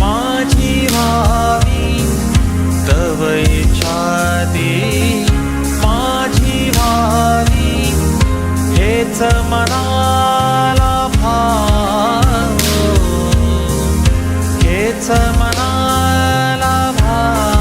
माझी व्हावी तव माझी व्हावी हेच मनाला भाव हेच मनाला भाव.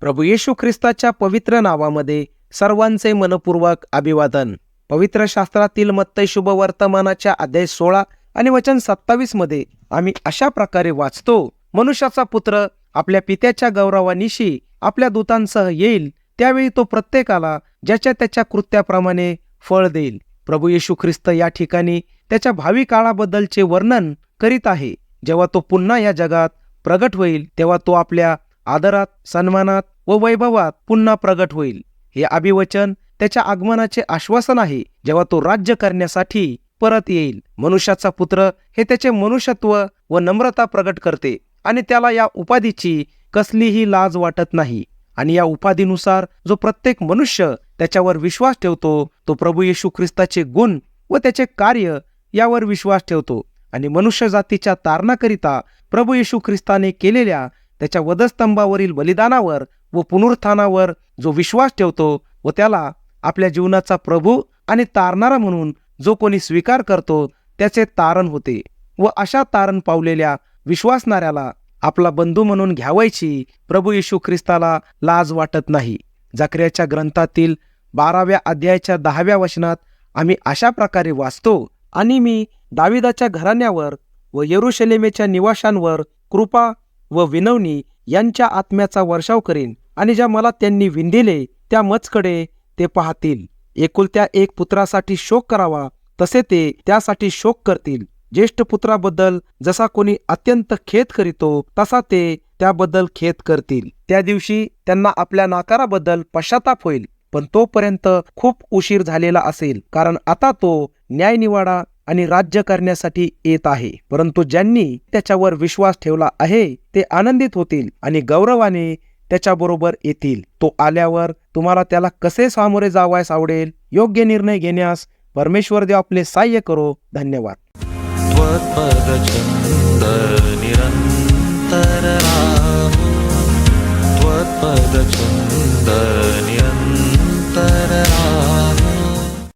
प्रभू येशू ख्रिस्ताच्या पवित्र नावामध्ये सर्वांचे मनपूर्वक अभिवादन. पवित्र शास्त्रातील मत्तय शुभ वर्तमानाच्या अध्याय सोळा आणि वचन सत्तावीसमध्ये आम्ही अशा प्रकारे वाचतो मनुष्याचा पुत्र आपल्या पित्याच्या गौरवानिशी आपल्या दूतांसह येईल त्यावेळी तो प्रत्येकाला ज्याच्या त्याच्या कृत्याप्रमाणे फळ देईल. प्रभू येशू ख्रिस्त या ठिकाणी त्याच्या भावी काळाबद्दलचे वर्णन करीत आहे. जेव्हा तो पुन्हा या जगात प्रगट होईल तेव्हा तो आपल्या आदरात सन्मानात व वैभवात पुन्हा प्रगट होईल. हे अभिवचन त्याच्या आगमनाचे आश्वासन आहे. जेव्हा तो राज्य करण्यासाठी परत येईल. मनुष्याचा पुत्र हे त्याचे मनुष्यत्व व नम्रता प्रगट करते आणि त्याला या उपाधीची कसलीही लाज वाटत नाही. आणि या उपाधीनुसार जो प्रत्येक मनुष्य त्याच्यावर विश्वास ठेवतो तो प्रभू येशू ख्रिस्ताचे गुण व त्याचे कार्य यावर विश्वास ठेवतो. आणि मनुष्य जातीच्या तारणाकरिता प्रभू येशू ख्रिस्ताने केलेल्या त्याच्या वधस्तंभावरील बलिदानावर व पुनरुत्थानावर जो विश्वास ठेवतो व त्याला आपल्या जीवनाचा प्रभू आणि तारणारा म्हणून जो कोणी स्वीकार करतो त्याचे तारण होते व अशा तारण पावलेल्या विश्वासणाऱ्याला आपला बंधू म्हणून घ्यावायची प्रभू येशू ख्रिस्ताला लाज वाटत नाही. जकऱ्याच्या ग्रंथातील बाराव्या अध्यायाच्या दहाव्या वचनात आम्ही अशा प्रकारे वाचतो आणि मी दाविदाच्या घराण्यावर व येरुशलेमेच्या निवाशांवर कृपा व विनवणी यांच्या आत्म्याचा वर्षाव करीन आणि ज्या मला त्यांनी विंधिले त्या मचकडे ते पाहतील. एकुलत्या एक पुत्रासाठी शोक करावा तसे ते त्यासाठी शोक करतील. ज्येष्ठ पुत्राबद्दल जसा कोणी अत्यंत खेद करीतो तसा ते त्याबद्दल खेद करतील. त्या दिवशी त्यांना आपल्या नाकाराबद्दल पश्चाताप होईल पण तोपर्यंत खूप उशीर झालेला असेल कारण आता तो न्यायनिवाडा आणि राज्य करण्यासाठी येत आहे. परंतु ज्यांनी त्याच्यावर विश्वास ठेवला आहे ते आनंदित होतील आणि गौरवाने त्याच्याबरोबर येतील. तो आल्यावर तुम्हाला त्याला कसे सामोरे जावायस आवडेल योग्य निर्णय घेण्यास परमेश्वर देव आपले सहाय्य करो. धन्यवाद. निरंतर